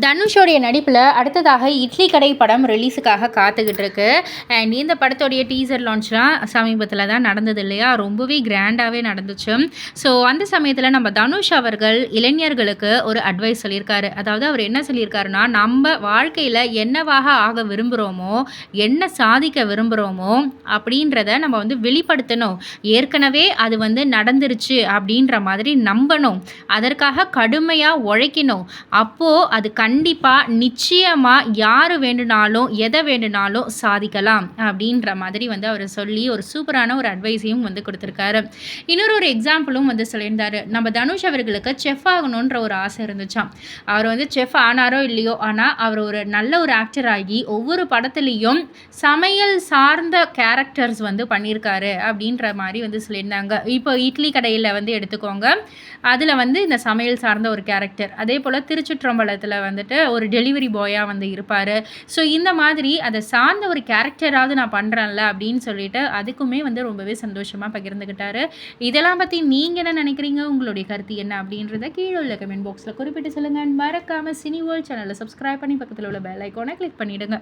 தனுஷோடைய நடிப்பில் அடுத்ததாக இட்லி கடை படம் ரிலீஸுக்காக காத்துக்கிட்டு இருக்கு அண்ட் இந்த படத்தோடைய டீசர் லான்ச்லாம் சமீபத்தில் தான் நடந்தது இல்லையா? ரொம்பவே கிராண்டாகவே நடந்துச்சு. ஸோ அந்த சமயத்தில் நம்ம தனுஷ் அவர்கள் இளைஞர்களுக்கு ஒரு அட்வைஸ் சொல்லியிருக்காரு. அதாவது அவர் என்ன சொல்லியிருக்காருன்னா நம்ம வாழ்க்கையில் என்னவாக ஆக விரும்புகிறோமோ என்ன சாதிக்க விரும்புகிறோமோ அப்படின்றத நம்ம வந்து வெளிப்படுத்தணும். ஏற்கனவே அது வந்து நடந்துருச்சு அப்படின்ற மாதிரி நம்பணும். அதற்காக கடுமையாக உழைக்கணும். அப்போது அது கண்டிப்பாக நிச்சயமாக யார் வேண்டுனாலும் எதை வேண்டுனாலும் சாதிக்கலாம் அப்படின்ற மாதிரி வந்து அவர் சொல்லி ஒரு சூப்பரான ஒரு அட்வைஸையும் வந்து கொடுத்துருக்காரு. இன்னொரு ஒரு எக்ஸாம்பிளும் வந்து சொல்லியிருந்தார். நம்ம தனுஷ் அவர்களுக்கு செஃப் ஆகணுன்ற ஒரு ஆசை இருந்துச்சாம். அவர் வந்து செஃப் ஆனாரோ இல்லையோ ஆனால் அவர் ஒரு நல்ல ஒரு ஆக்டர் ஆகி ஒவ்வொரு படத்துலேயும் சமையல் சார்ந்த கேரக்டர்ஸ் வந்து பண்ணியிருக்காரு அப்படின்ற மாதிரி வந்து சொல்லியிருந்தாங்க. இப்போ இட்லி கடையில் வந்து எடுத்துக்கோங்க. அதில் வந்து இந்த சமையல் சார்ந்த ஒரு கேரக்டர் அதே போல் திருச்சுற்றம்பலத்தில் வந்துட்டு ஒரு டெலிவரி பாயாக வந்து இருப்பார். ஸோ இந்த மாதிரி அதை சார்ந்த ஒரு கேரக்டராவது நான் பண்ணுறேன்ல அப்படின்னு சொல்லிட்டு அதுக்குமே வந்து ரொம்பவே சந்தோஷமாக பகிர்ந்துக்கிட்டாரு இதெல்லாம் பற்றி நீங்கள் என்ன நினைக்கிறீங்க? உங்களுடைய கருத்து என்ன அப்படின்றத கீழே உள்ள கமெண்ட் பாக்ஸில் குறிப்பிட்டு சொல்லுங்கள் மறக்காமல் சினி வேர்ல்ட் சேனலை சப்ஸ்கிரைப் பண்ணி பக்கத்தில் உள்ள பெல் ஐக்கானை கிளிக் பண்ணிவிடுங்க